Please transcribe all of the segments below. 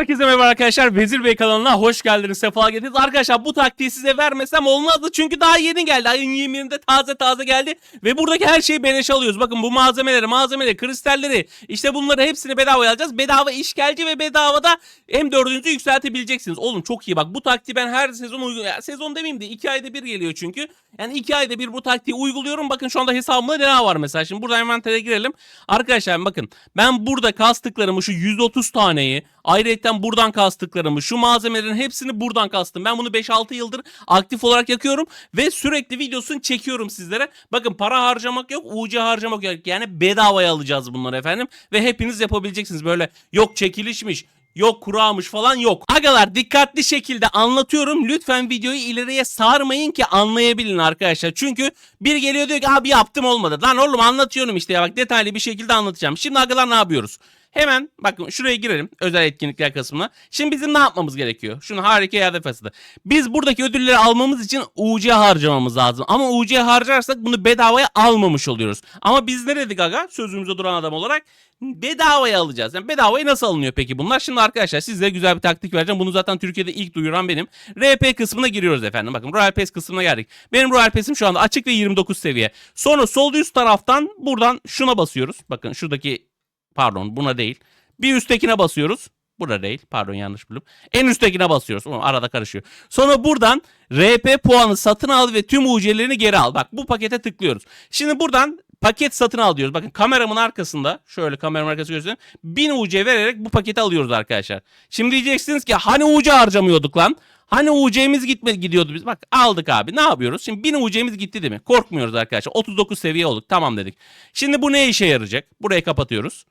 Herkese merhaba arkadaşlar. Vezir Bey kanalına hoş geldiniz. Sefa getirdiniz. Arkadaşlar bu taktiği size vermesem olmazdı. Çünkü daha yeni geldi. Ayın 20'inde taze taze geldi. Ve buradaki her şeyi beleş alıyoruz. Bakın bu malzemeleri, malzemeleri, kristalleri işte bunları hepsini bedava alacağız. Bedava işgalci ve bedavada M4'ünüzü yükseltebileceksiniz. Oğlum çok iyi bak. Bu taktiği ben her sezon uygun... sezon demeyeyim de 2 ayda bir geliyor çünkü. Yani 2 ayda bir bu taktiği uyguluyorum. Bakın şu anda hesabımda ne var mesela. Şimdi burada envantere girelim. Arkadaşlar bakın ben burada kastıklarımı şu 130 taneyi ayrıca buradan kastıklarımı şu malzemelerin hepsini buradan kastım. Ben bunu 5-6 yıldır aktif olarak yakıyorum ve sürekli videosunu çekiyorum sizlere. Bakın para harcamak yok, UC harcamak yok. Yani bedavaya alacağız bunları efendim ve hepiniz yapabileceksiniz. Böyle yok çekilişmiş, Yok kuramış falan yok. Agalar dikkatli şekilde anlatıyorum. Lütfen videoyu ileriye sarmayın ki anlayabilin arkadaşlar. Çünkü bir geliyor diyor ki abi yaptım olmadı. Lan oğlum anlatıyorum işte ya bak detaylı bir şekilde anlatacağım. Şimdi agalar ne yapıyoruz? Hemen bakın şuraya girelim özel etkinlikler kısmına. Şimdi bizim ne yapmamız gerekiyor? Şunu harika iade fasılı. Biz buradaki ödülleri almamız için UC harcamamız lazım. Ama UC harcarsak bunu bedavaya almamış oluyoruz. Ama biz ne dedik aga? Sözümüzde duran adam olarak bedavaya alacağız. Yani bedavaya nasıl alınıyor peki bunlar? Şimdi arkadaşlar size güzel bir taktik vereceğim. Bunu zaten Türkiye'de ilk duyuran benim. RP kısmına giriyoruz efendim. Bakın Royal Pass kısmına geldik. Benim Royal Pass'im şu anda açık ve 29 seviye. Sonra sol üst taraftan buradan şuna basıyoruz. Bakın şuradaki pardon buna değil. Bir üsttekine basıyoruz. Burada değil. Pardon yanlış bildim. En üsttekine basıyoruz. Oğlum, arada karışıyor. Sonra buradan RP puanı satın al ve tüm UC'lerini geri al. Bak bu pakete tıklıyoruz. Şimdi buradan paket satın al diyoruz. Bakın kameramın arkasında şöyle kameramın arkası göstereyim. 1000 UC vererek bu paketi alıyoruz arkadaşlar. Şimdi diyeceksiniz ki hani UC harcamıyorduk lan? Hani UC'miz gitmedi gidiyordu biz. Bak aldık abi. Ne yapıyoruz? Şimdi 1000 UC'miz gitti değil mi? Korkmuyoruz arkadaşlar. 39 seviye olduk. Tamam dedik. Şimdi bu ne işe yarayacak? Burayı kapatıyoruz.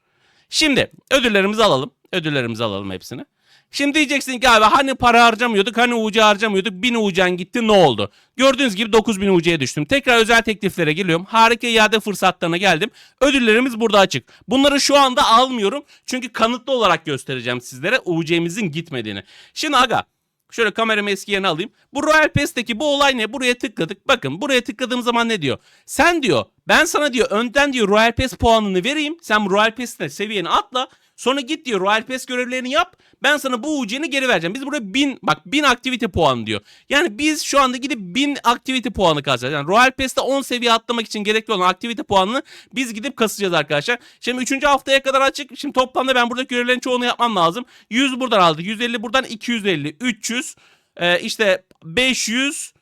Şimdi ödüllerimizi alalım. Ödüllerimizi alalım hepsini. Şimdi diyeceksin ki abi hani para harcamıyorduk hani UC harcamıyorduk 1000 UC'n gitti ne oldu? Gördüğünüz gibi 9000 UC'ye düştüm. Tekrar özel tekliflere geliyorum. Harika iade fırsatlarına geldim. Ödüllerimiz burada açık. Bunları şu anda almıyorum. Çünkü kanıtlı olarak göstereceğim sizlere UC'mizin gitmediğini. Şimdi aga Şöyle kameramı eski yerine alayım. Bu Royal Pass'teki bu olay ne? Buraya tıkladık. Bakın buraya tıkladığım zaman ne diyor? Sen diyor ben sana diyor önden diyor Royal Pass puanını vereyim. Sen Royal Pass'ine seviyeni atla. Sonra git diyor Royal Pass görevlerini yap. Ben sana bu UC'ni geri vereceğim. Biz burada 1000 bak 1000 aktivite puanı diyor. Yani biz şu anda gidip 1000 aktivite puanı kasacağız. Yani Royal Pass'te 10 seviye atlamak için gerekli olan aktivite puanını biz gidip kasacağız arkadaşlar. Şimdi 3. haftaya kadar açık. Şimdi toplamda ben buradaki görevlerin çoğunu yapmam lazım. 100 buradan aldık. 150 buradan 250, 300, e, işte 500,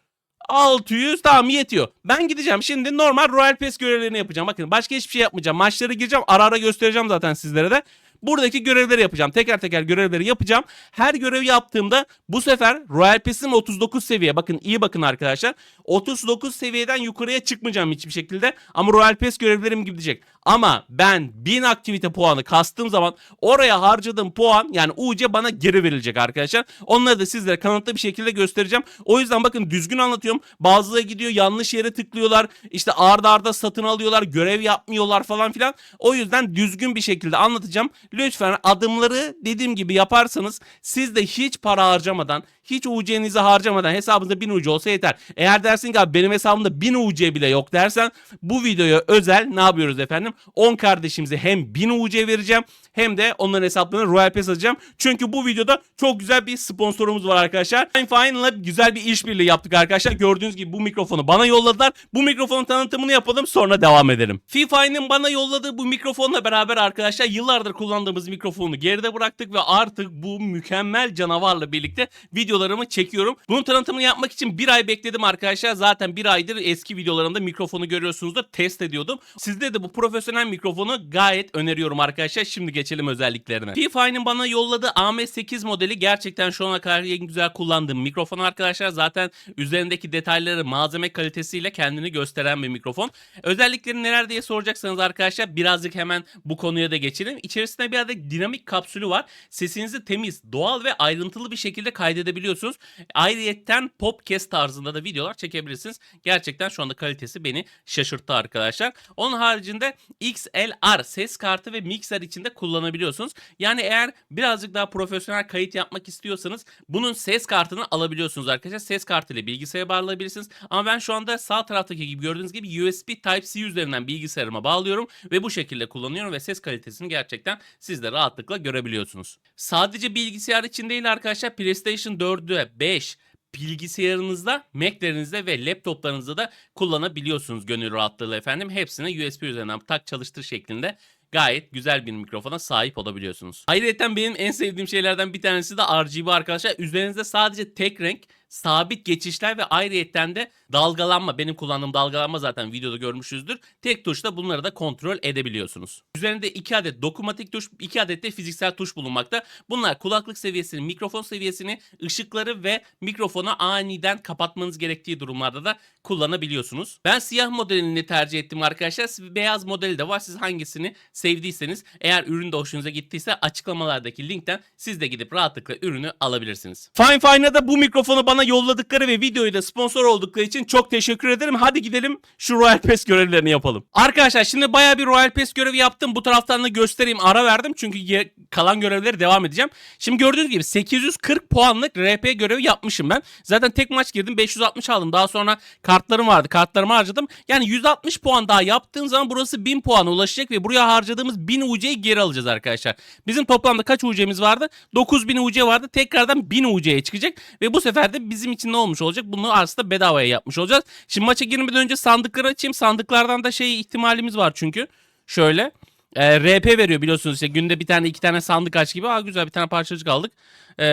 600 tamam yetiyor. Ben gideceğim şimdi normal Royal Pass görevlerini yapacağım. Bakın başka hiçbir şey yapmayacağım. Maçları gireceğim. Ara ara göstereceğim zaten sizlere de. Buradaki görevleri yapacağım. Teker teker görevleri yapacağım. Her görev yaptığımda bu sefer Royal Pass'im 39 seviye. Bakın iyi bakın arkadaşlar. 39 seviyeden yukarıya çıkmayacağım hiçbir şekilde. Ama Royal Pass görevlerim gidecek. Ama ben 1000 aktivite puanı kastığım zaman oraya harcadığım puan yani UC bana geri verilecek arkadaşlar. Onları da sizlere kanıtlı bir şekilde göstereceğim. O yüzden bakın düzgün anlatıyorum. Bazıları gidiyor yanlış yere tıklıyorlar. İşte arda arda satın alıyorlar. Görev yapmıyorlar falan filan. O yüzden düzgün bir şekilde anlatacağım. Lütfen adımları dediğim gibi yaparsanız siz de hiç para harcamadan hiç UC'nizi harcamadan hesabınızda 1000 UC olsa yeter. Eğer dersin ki abi benim hesabımda 1000 UC bile yok dersen bu videoya özel ne yapıyoruz efendim? 10 kardeşimize hem 1000 UC vereceğim hem de onların hesaplarına Royal Pass alacağım. Çünkü bu videoda çok güzel bir sponsorumuz var arkadaşlar. Fine Fine'la güzel bir işbirliği yaptık arkadaşlar. Gördüğünüz gibi bu mikrofonu bana yolladılar. Bu mikrofonun tanıtımını yapalım sonra devam edelim. Fifi'nin bana yolladığı bu mikrofonla beraber arkadaşlar yıllardır kullandığımız mikrofonu geride bıraktık ve artık bu mükemmel canavarla birlikte videolarımı çekiyorum. Bunun tanıtımını yapmak için bir ay bekledim arkadaşlar. Zaten bir aydır eski videolarımda mikrofonu görüyorsunuzdur. Test ediyordum. Sizde de bu profesyonel mikrofonu gayet öneriyorum arkadaşlar. Şimdi geçelim özelliklerine. Fifi'nin bana yolladığı AM8 modeli gerçekten şu ana kadar en güzel kullandığım mikrofon arkadaşlar. Zaten üzerindeki detayları malzeme kalitesiyle kendini gösteren bir mikrofon. Özellikleri neler diye soracaksanız arkadaşlar birazcık hemen bu konuya da geçelim. İçerisinde bir adet dinamik kapsülü var. Sesinizi temiz, doğal ve ayrıntılı bir şekilde kaydedebiliyorsunuz. Ayrıyetten podcast tarzında da videolar çekebilirsiniz. Gerçekten şu anda kalitesi beni şaşırttı arkadaşlar. Onun haricinde XLR ses kartı ve mikser içinde kullanabiliyorsunuz. Yani eğer birazcık daha profesyonel kayıt yapmak istiyorsanız bunun ses kartını alabiliyorsunuz arkadaşlar. Ses kartı ile bilgisayara bağlayabilirsiniz. Ama ben şu anda sağ taraftaki gibi gördüğünüz gibi USB Type-C üzerinden bilgisayarıma bağlıyorum ve bu şekilde kullanıyorum ve ses kalitesini gerçekten siz de rahatlıkla görebiliyorsunuz. Sadece bilgisayar için değil arkadaşlar PlayStation 4'e 5 bilgisayarınızda, Mac'lerinizde ve laptoplarınızda da kullanabiliyorsunuz gönül rahatlığıyla efendim. Hepsine USB üzerinden tak çalıştır şeklinde gayet güzel bir mikrofona sahip olabiliyorsunuz. Ayrıca benim en sevdiğim şeylerden bir tanesi de RGB arkadaşlar. Üzerinizde sadece tek renk sabit geçişler ve ayrıyetten de dalgalanma. Benim kullandığım dalgalanma zaten videoda görmüşüzdür. Tek tuşla bunları da kontrol edebiliyorsunuz. Üzerinde 2 adet dokunmatik tuş, 2 adet de fiziksel tuş bulunmakta. Bunlar kulaklık seviyesini, mikrofon seviyesini, ışıkları ve mikrofonu aniden kapatmanız gerektiği durumlarda da kullanabiliyorsunuz. Ben siyah modelini tercih ettim arkadaşlar. Beyaz modeli de var. Siz hangisini sevdiyseniz eğer ürün de hoşunuza gittiyse açıklamalardaki linkten siz de gidip rahatlıkla ürünü alabilirsiniz. Fine Fine'a da bu mikrofonu bana yolladıkları ve videoyu da sponsor oldukları için çok teşekkür ederim. Hadi gidelim şu Royal Pass görevlerini yapalım. Arkadaşlar şimdi baya bir Royal Pass görevi yaptım. Bu taraftan da göstereyim. Ara verdim çünkü kalan görevleri devam edeceğim. Şimdi gördüğünüz gibi 840 puanlık RP görevi yapmışım ben. Zaten tek maç girdim 560 aldım. Daha sonra kartlarım vardı. Kartlarımı harcadım. Yani 160 puan daha yaptığım zaman burası 1000 puana ulaşacak ve buraya harcadığımız 1000 UC'yi geri alacağız arkadaşlar. Bizim toplamda kaç UC'miz vardı? 9000 UC vardı. Tekrardan 1000 UC'ye çıkacak ve bu sefer de bizim için ne olmuş olacak? Bunu aslında bedavaya yapmış olacağız. Şimdi maça girmeden önce sandıkları açayım. Sandıklardan da şey ihtimalimiz var çünkü. Şöyle. E, RP veriyor biliyorsunuz işte günde bir tane iki tane sandık aç gibi. Aa güzel bir tane parçacık aldık. E,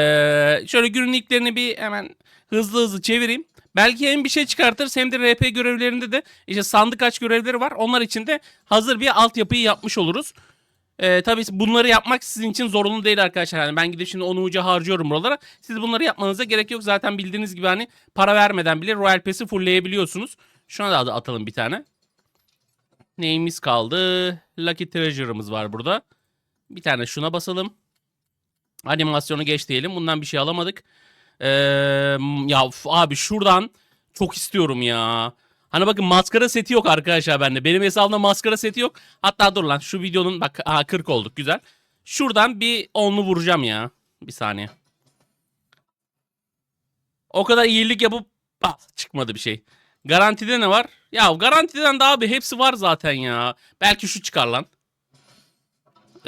şöyle günün ilklerini bir hemen hızlı hızlı çevireyim. Belki hem bir şey çıkartırız hem de RP görevlerinde de işte sandık aç görevleri var. Onlar için de hazır bir altyapıyı yapmış oluruz. Ee, tabii bunları yapmak sizin için zorunlu değil arkadaşlar. Yani ben gidip şimdi 10 uca harcıyorum buralara. Siz bunları yapmanıza gerek yok. Zaten bildiğiniz gibi hani para vermeden bile Royal Pass'i fullleyebiliyorsunuz. Şuna da atalım bir tane. Neyimiz kaldı? Lucky Treasure'ımız var burada. Bir tane şuna basalım. Animasyonu geç diyelim. Bundan bir şey alamadık. Ee, ya f- abi şuradan çok istiyorum ya. Hani bakın maskara seti yok arkadaşlar bende. Benim hesabımda maskara seti yok. Hatta dur lan şu videonun bak aha 40 olduk güzel. Şuradan bir onlu vuracağım ya. Bir saniye. O kadar iyilik yapıp ah, çıkmadı bir şey. Garantide ne var? Ya garantiden daha abi hepsi var zaten ya. Belki şu çıkar lan.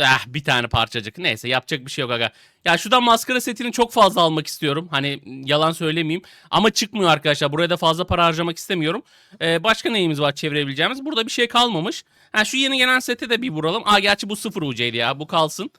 Ah bir tane parçacık. Neyse yapacak bir şey yok aga. Ya şuradan maskara setini çok fazla almak istiyorum. Hani yalan söylemeyeyim. Ama çıkmıyor arkadaşlar. Buraya da fazla para harcamak istemiyorum. Ee, başka neyimiz var çevirebileceğimiz? Burada bir şey kalmamış. Ha şu yeni gelen sete de bir vuralım. Aa gerçi bu sıfır UC'ydi ya. Bu kalsın.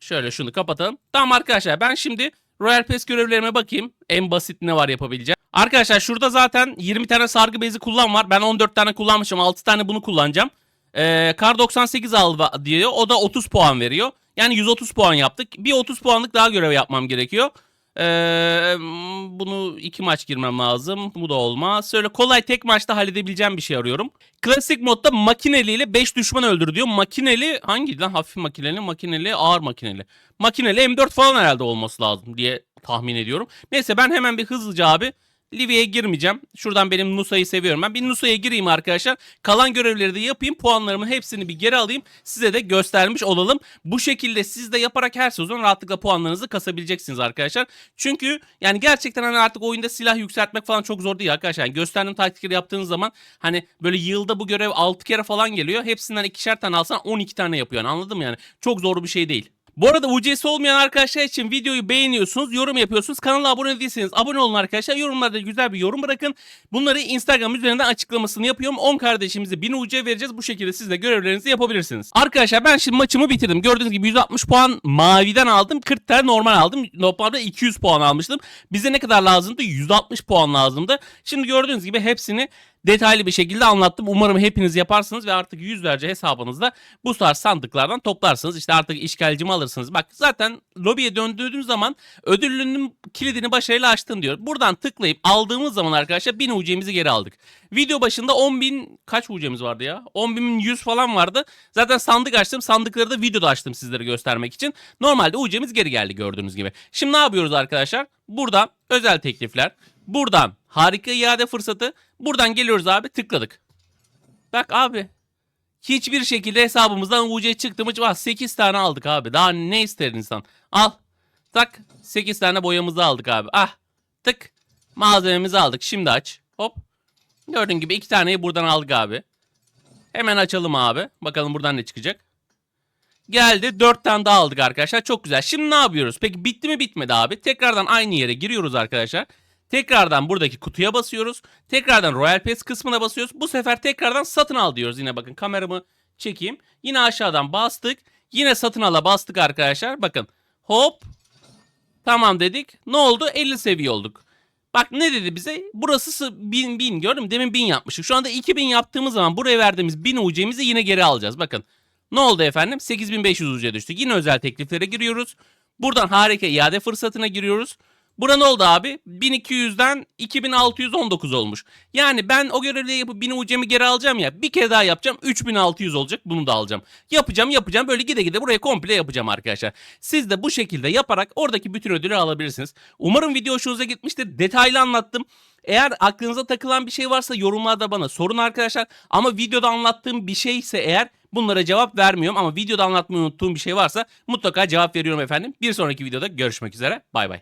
Şöyle şunu kapatalım. Tamam arkadaşlar ben şimdi Royal Pass görevlerime bakayım. En basit ne var yapabileceğim. Arkadaşlar şurada zaten 20 tane sargı bezi kullan var. Ben 14 tane kullanmışım. 6 tane bunu kullanacağım. Ee, Kar 98 al diyor. O da 30 puan veriyor. Yani 130 puan yaptık. Bir 30 puanlık daha görev yapmam gerekiyor. Ee, bunu iki maç girmem lazım. Bu da olmaz. Şöyle kolay tek maçta halledebileceğim bir şey arıyorum. Klasik modda makineli ile 5 düşman öldür diyor. Makineli hangi lan? Hafif makineli, makineli, ağır makineli. Makineli M4 falan herhalde olması lazım diye tahmin ediyorum. Neyse ben hemen bir hızlıca abi Livy'ye girmeyeceğim. Şuradan benim Nusa'yı seviyorum. Ben bir Nusa'ya gireyim arkadaşlar. Kalan görevleri de yapayım. Puanlarımın hepsini bir geri alayım. Size de göstermiş olalım. Bu şekilde siz de yaparak her sezon rahatlıkla puanlarınızı kasabileceksiniz arkadaşlar. Çünkü yani gerçekten hani artık oyunda silah yükseltmek falan çok zor değil arkadaşlar. Yani gösterdiğim taktikleri yaptığınız zaman hani böyle yılda bu görev 6 kere falan geliyor. Hepsinden ikişer tane alsan 12 tane yapıyor. Yani anladın mı yani? Çok zor bir şey değil. Bu arada UC'si olmayan arkadaşlar için videoyu beğeniyorsunuz, yorum yapıyorsunuz. Kanala abone değilseniz abone olun arkadaşlar. Yorumlarda güzel bir yorum bırakın. Bunları Instagram üzerinden açıklamasını yapıyorum. 10 kardeşimize 1000 UC vereceğiz. Bu şekilde siz de görevlerinizi yapabilirsiniz. Arkadaşlar ben şimdi maçımı bitirdim. Gördüğünüz gibi 160 puan maviden aldım. 40 tane normal aldım. Normalde 200 puan almıştım. Bize ne kadar lazımdı? 160 puan lazımdı. Şimdi gördüğünüz gibi hepsini detaylı bir şekilde anlattım. Umarım hepiniz yaparsınız ve artık yüzlerce hesabınızda bu tarz sandıklardan toplarsınız. İşte artık işgalcimi alırsınız. Bak zaten lobiye döndüğüm zaman ödülünün kilidini başarıyla açtın diyor. Buradan tıklayıp aldığımız zaman arkadaşlar 1000 UC'mizi geri aldık. Video başında 10.000 kaç UC'miz vardı ya? 10.100 falan vardı. Zaten sandık açtım. Sandıkları da videoda açtım sizlere göstermek için. Normalde UC'miz geri geldi gördüğünüz gibi. Şimdi ne yapıyoruz arkadaşlar? Burada özel teklifler. Buradan harika iade fırsatı. Buradan geliyoruz abi tıkladık. Bak abi. Hiçbir şekilde hesabımızdan UC çıktı mı? Bak 8 tane aldık abi. Daha ne ister insan? Al. Tak. 8 tane boyamızı aldık abi. Ah. Tık. Malzememizi aldık. Şimdi aç. Hop. Gördüğün gibi iki taneyi buradan aldık abi. Hemen açalım abi. Bakalım buradan ne çıkacak. Geldi 4 tane daha aldık arkadaşlar. Çok güzel. Şimdi ne yapıyoruz? Peki bitti mi bitmedi abi? Tekrardan aynı yere giriyoruz arkadaşlar. Tekrardan buradaki kutuya basıyoruz. Tekrardan Royal Pass kısmına basıyoruz. Bu sefer tekrardan satın al diyoruz. Yine bakın kameramı çekeyim. Yine aşağıdan bastık. Yine satın ala bastık arkadaşlar. Bakın hop tamam dedik. Ne oldu? 50 seviye olduk. Bak ne dedi bize? Burası 1000 1000 gördün mü? Demin 1000 yapmıştık. Şu anda 2000 yaptığımız zaman buraya verdiğimiz 1000 UC'mizi yine geri alacağız. Bakın ne oldu efendim? 8500 UC düştük. Yine özel tekliflere giriyoruz. Buradan harika iade fırsatına giriyoruz. Bura ne oldu abi? 1200'den 2619 olmuş. Yani ben o görevleri yapıp 1000 UC'mi geri alacağım ya. Bir kere daha yapacağım. 3600 olacak. Bunu da alacağım. Yapacağım yapacağım. Böyle gide gide buraya komple yapacağım arkadaşlar. Siz de bu şekilde yaparak oradaki bütün ödülü alabilirsiniz. Umarım video hoşunuza gitmiştir. Detaylı anlattım. Eğer aklınıza takılan bir şey varsa yorumlarda bana sorun arkadaşlar. Ama videoda anlattığım bir şeyse eğer bunlara cevap vermiyorum. Ama videoda anlatmayı unuttuğum bir şey varsa mutlaka cevap veriyorum efendim. Bir sonraki videoda görüşmek üzere. Bay bay.